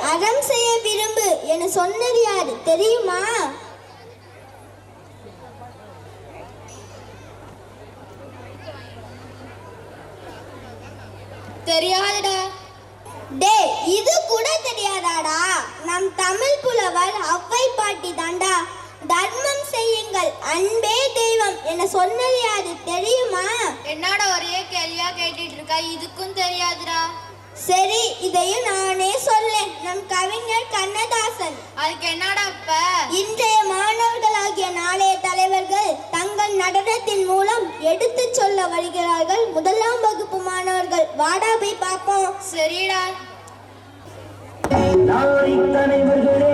அறம் செய்ய விரும்பு என சொன்னது யாரு? தெரியுமா? தெரியாதடா. டே இது கூட தெரியாதாடா. நம் தமிழ் புலவர் அவ்வை பாட்டி தாண்டா. தர்மம் செய்யுங்கள் அன்பே தெய்வம் என சொன்னது யாரு? தெரியுமா? என்னோட ஒரே கேள்வியா கேட்டுட்டு இருக்கா? இதுக்கும் தெரியாதுடா. சரி இதையும் நானே சொல்லேன். நம் கவிஞர் கண்ணதாசன். அதுக்கு என்னடாப்ப இன்றைய மாணவர்களாகிய நாளைய தலைவர்கள் தங்கள் நடனத்தின் மூலம் எடுத்து சொல்ல வருகிறார்கள். முதலாம் வகுப்பு மாணவர்கள் வாடா போய் பார்ப்போம். சரிடா. தலைவர்களே